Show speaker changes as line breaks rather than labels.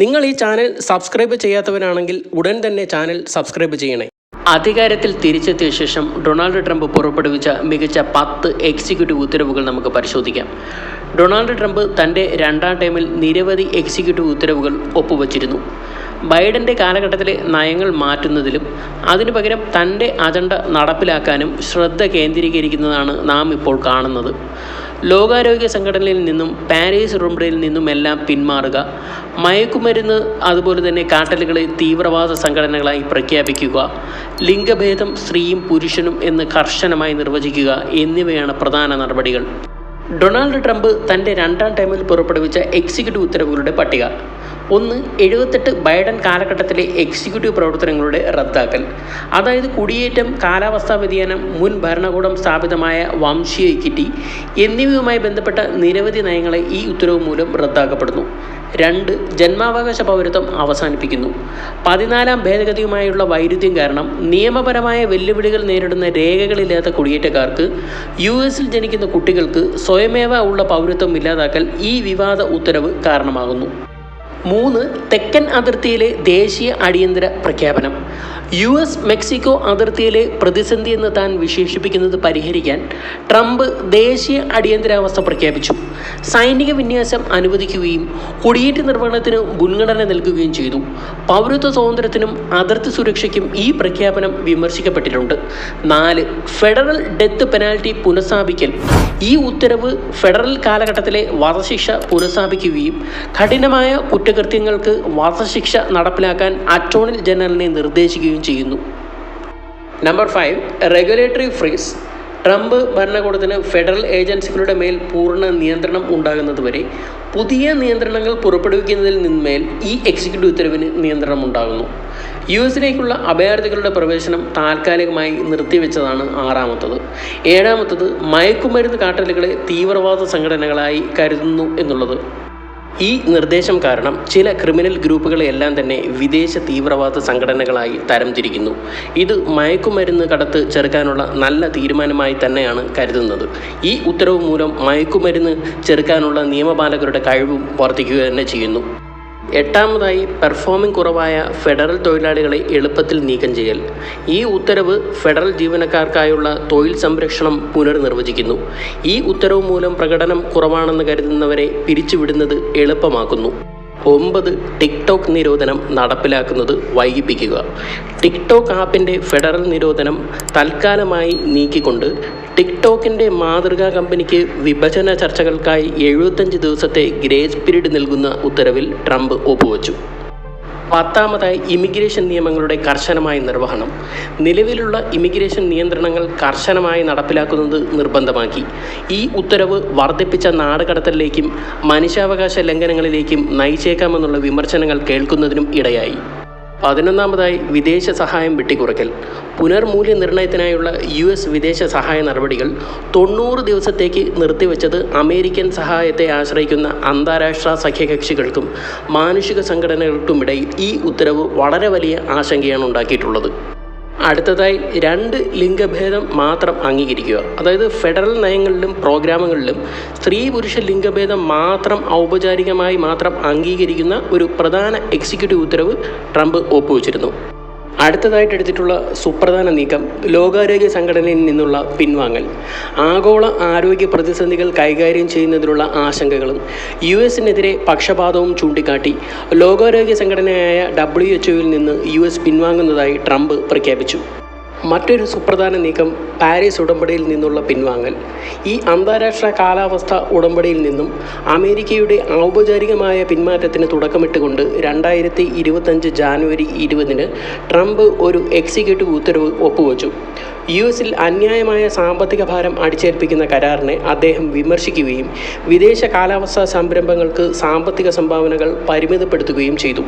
നിങ്ങൾ ഈ channel subscribe ചെയ്യാത്തവരാണെങ്കിൽ ഉടൻ തന്നെ ചാനൽ സബ്സ്ക്രൈബ് ചെയ്യണേ. അധികാരത്തിൽ തിരിച്ചെത്തിയ ശേഷം ഡൊണാൾഡ് ട്രംപ് പുറപ്പെടുവിച്ച മികച്ച പത്ത് എക്സിക്യൂട്ടീവ് ഉത്തരവുകൾ നമുക്ക് പരിശോധിക്കാം. ഡൊണാൾഡ് ട്രംപ് തന്റെ രണ്ടാം ടൈമിൽ നിരവധി എക്സിക്യൂട്ടീവ് ഉത്തരവുകൾ ഒപ്പുവച്ചിരുന്നു. ബൈഡന്റെ കാലഘട്ടത്തിലെ നയങ്ങൾ മാറ്റുന്നതിലും അതിനു പകരം തന്റെ അജണ്ട നടപ്പിലാക്കാനും ശ്രദ്ധ കേന്ദ്രീകരിക്കുന്നതാണ് നാം ഇപ്പോൾ കാണുന്നത്. ലോകാരോഗ്യ സംഘടനയിൽ നിന്നും പാരീസ് ഉടമ്പടിയിൽ നിന്നുമെല്ലാം പിന്മാറുക. മയക്കുമരുന്ന് അതുപോലെ തന്നെ കാട്ടലുകളെ തീവ്രവാദ സംഘടനകളായി പ്രഖ്യാപിക്കുക. ലിംഗഭേദം സ്ത്രീയും പുരുഷനും എന്ന് കർശനമായി നിർവചിക്കുക എന്നിവയാണ് പ്രധാന നടപടികൾ. ഡൊണാൾഡ് ട്രംപ് തന്റെ രണ്ടാം ടൈമിൽ പുറപ്പെടുവിച്ച എക്സിക്യൂട്ടീവ് ഉത്തരവുകളുടെ പട്ടിക. ഒന്ന് എഴുപത്തെട്ട് ബൈഡൻ കാലഘട്ടത്തിലെ എക്സിക്യൂട്ടീവ് പ്രവർത്തനങ്ങളുടെ റദ്ദാക്കൽ. അതായത് കുടിയേറ്റം കാലാവസ്ഥാ വ്യതിയാനം മുൻ ഭരണകൂടം സ്ഥാപിതമായ വംശീയ ഇക്വിറ്റി എന്നിവയുമായി ബന്ധപ്പെട്ട നിരവധി നയങ്ങളെ ഈ ഉത്തരവ് മൂലം റദ്ദാക്കപ്പെടുന്നു. രണ്ട് ജന്മാവകാശ പൗരത്വം അവസാനിപ്പിക്കുന്നു. പതിനാലാം ഭേദഗതിയുമായുള്ള വൈരുദ്ധ്യം കാരണം നിയമപരമായ വെല്ലുവിളികൾ നേരിടുന്ന രേഖകളില്ലാത്ത കുടിയേറ്റക്കാർക്ക് യു എസിൽ ജനിക്കുന്ന കുട്ടികൾക്ക് സ്വയമേവ ഉള്ള പൗരത്വം ഇല്ലാതാക്കൽ ഈ വിവാദ ഉത്തരവ് കാരണമാകുന്നു. മൂന്ന് തെക്കൻ അതിർത്തിയിലെ ദേശീയ അടിയന്തര പ്രഖ്യാപനം. യു എസ് മെക്സിക്കോ അതിർത്തിയിലെ പ്രതിസന്ധി എന്ന് താൻ വിശേഷിപ്പിക്കുന്നത് പരിഹരിക്കാൻ ട്രംപ് ദേശീയ അടിയന്തരാവസ്ഥ പ്രഖ്യാപിച്ചു. സൈനിക വിന്യാസം അനുവദിക്കുകയും കുടിയേറ്റ നിർവഹണത്തിന് മുൻഗണന നൽകുകയും ചെയ്തു. പൗരത്വ സ്വാതന്ത്ര്യത്തിനും അതിർത്തി സുരക്ഷയ്ക്കും ഈ പ്രഖ്യാപനം വിമർശിക്കപ്പെട്ടിട്ടുണ്ട്. നാല് ഫെഡറൽ ഡെത്ത് പെനാൽറ്റി പുനഃസ്ഥാപിക്കൽ. ഈ ഉത്തരവ് ഫെഡറൽ കാലഘട്ടത്തിലെ വധശിക്ഷ പുനഃസ്ഥാപിക്കുകയും കഠിനമായ കുറ്റകൃത്യങ്ങൾക്ക് വധശിക്ഷ നടപ്പിലാക്കാൻ അറ്റോർണി ജനറലിനെ നിർദ്ദേശിക്കുകയും ചെയ്യുന്നു. Number five regulatory freeze Trump ഭരണകൂടത്തിന് ഫെഡറൽ ഏജൻസികളുടെ മേൽ പൂർണ നിയന്ത്രണം ഉണ്ടാകുന്നതുവരെ പുതിയ നിയന്ത്രണങ്ങൾ പുറപ്പെടുവിക്കുന്നതിൽ നിന്മേൽ ഈ എക്സിക്യൂട്ടീവ് ഉത്തരവിന് നിയന്ത്രണം ഉണ്ടാകുന്നു. യു എസിലേക്കുള്ള അഭയാർത്ഥികളുടെ പ്രവേശനം താൽക്കാലികമായി നിർത്തിവെച്ചതാണ് ആറാമത്തത്. ഏഴാമത്തത് മയക്കുമരുന്ന് കാട്ടലുകളെ തീവ്രവാദ സംഘടനകളായി കരുതുന്നു എന്നുള്ളത്. ഈ നിർദ്ദേശം കാരണം ചില ക്രിമിനൽ ഗ്രൂപ്പുകളെയെല്ലാം തന്നെ വിദേശ തീവ്രവാദ സംഘടനകളായി തരംതിരിക്കുന്നു. ഇത് മയക്കുമരുന്ന് കടത്ത് ചെറുക്കാനുള്ള നല്ല തീരുമാനമായി തന്നെയാണ് കരുതുന്നത്. ഈ ഉത്തരവ് മൂലം മയക്കുമരുന്ന് ചെറുക്കാനുള്ള നിയമപാലകരുടെ കഴിവും വർദ്ധിക്കുക തന്നെ ചെയ്യുന്നു. എട്ടാമതായി പെർഫോമിംഗ് കുറവായ ഫെഡറൽ തൊഴിലാളികളെ എളുപ്പത്തിൽ നീക്കം ചെയ്യൽ. ഈ ഉത്തരവ് ഫെഡറൽ ജീവനക്കാർക്കായുള്ള തൊഴിൽ സംരക്ഷണം പുനർനിർവചിക്കുന്നു. ഈ ഉത്തരവ് മൂലം പ്രകടനം കുറവാണെന്ന് കരുതുന്നവരെ പിരിച്ചുവിടുന്നത് എളുപ്പമാക്കുന്നു. ഒമ്പത് ടിക്ടോക്ക് നിരോധനം നടപ്പിലാക്കുന്നത് വൈകിപ്പിക്കുക. ടിക്ടോക്ക് ആപ്പിന്റെ ഫെഡറൽ നിരോധനം തൽക്കാലമായി നീക്കിക്കൊണ്ട് ടിക്ടോക്കിന്റെ മാതൃകാ കമ്പനിക്ക് വിഭജന ചർച്ചകൾക്കായി എഴുപത്തഞ്ച് ദിവസത്തെ ഗ്രേസ് പിരീഡ് നൽകുന്ന ഉത്തരവിൽ ട്രംപ് ഒപ്പുവച്ചു. പത്താമതായി ഇമിഗ്രേഷൻ നിയമങ്ങളുടെ കർശനമായ നിർവഹണം. നിലവിലുള്ള ഇമിഗ്രേഷൻ നിയന്ത്രണങ്ങൾ കർശനമായി നടപ്പിലാക്കുന്നത് നിർബന്ധമാക്കി. ഈ ഉത്തരവ് വർദ്ധിപ്പിച്ച നാടുകടത്തലിലേക്കും മനുഷ്യാവകാശ ലംഘനങ്ങളിലേക്കും നയിച്ചേക്കാമെന്നുള്ള വിമർശനങ്ങൾ കേൾക്കുന്നതിനും ഇടയായി. പതിനൊന്നാമതായി വിദേശ സഹായം വെട്ടിക്കുറയ്ക്കൽ. പുനർമൂല്യനിർണയത്തിനായുള്ള യു എസ് വിദേശ സഹായ നടപടികൾ തൊണ്ണൂറ് ദിവസത്തേക്ക് നിർത്തിവെച്ചത് അമേരിക്കൻ സഹായത്തെ ആശ്രയിക്കുന്ന അന്താരാഷ്ട്ര സഖ്യകക്ഷികൾക്കും മാനുഷിക സംഘടനകൾക്കുമിടയിൽ ഈ ഉത്തരവ് വളരെ വലിയ ആശങ്കയാണ് ഉണ്ടാക്കിയിട്ടുള്ളത്. അടുത്തതായി രണ്ട് ലിംഗഭേദം മാത്രം അംഗീകരിക്കുക. അതായത് ഫെഡറൽ നയങ്ങളിലും പ്രോഗ്രാമുകളിലും സ്ത്രീ പുരുഷ ലിംഗഭേദം മാത്രം ഔപചാരികമായി മാത്രം അംഗീകരിക്കുന്ന ഒരു പ്രധാന എക്സിക്യൂട്ടീവ് ഉത്തരവ് ട്രംപ് ഒപ്പുവെച്ചിരുന്നു. അടുത്തതായിട്ട് എടുത്തിട്ടുള്ള സുപ്രധാന നീക്കം ലോകാരോഗ്യ സംഘടനയിൽ നിന്നുള്ള പിൻവാങ്ങൽ. ആഗോള ആരോഗ്യ പ്രതിസന്ധികൾ കൈകാര്യം ചെയ്യുന്നതിനുള്ള ആശങ്കകളും യു എസിനെതിരെ പക്ഷപാതവും ചൂണ്ടിക്കാട്ടി ലോകാരോഗ്യ സംഘടനയായ ഡബ്ല്യു എച്ച്ഒയിൽ നിന്ന് യു എസ് പിൻവാങ്ങുന്നതായി ട്രംപ് പ്രഖ്യാപിച്ചു. മറ്റൊരു സുപ്രധാന നീക്കം പാരീസ് ഉടമ്പടിയിൽ നിന്നുള്ള പിൻവാങ്ങൽ. ഈ അന്താരാഷ്ട്ര കാലാവസ്ഥ ഉടമ്പടിയിൽ നിന്നും അമേരിക്കയുടെ ഔപചാരികമായ പിന്മാറ്റത്തിന് തുടക്കമിട്ടുകൊണ്ട് രണ്ടായിരത്തി ഇരുപത്തഞ്ച് ജാനുവരി ഇരുപതിന് ട്രംപ് ഒരു എക്സിക്യൂട്ടീവ് ഉത്തരവ് ഒപ്പുവച്ചു. യു എസിൽ അന്യായമായ സാമ്പത്തിക ഭാരം അടിച്ചേൽപ്പിക്കുന്ന കരാറിനെ അദ്ദേഹം വിമർശിക്കുകയും വിദേശ കാലാവസ്ഥാ സംരംഭങ്ങൾക്ക് സാമ്പത്തിക സംഭാവനകൾ പരിമിതപ്പെടുത്തുകയും ചെയ്തു.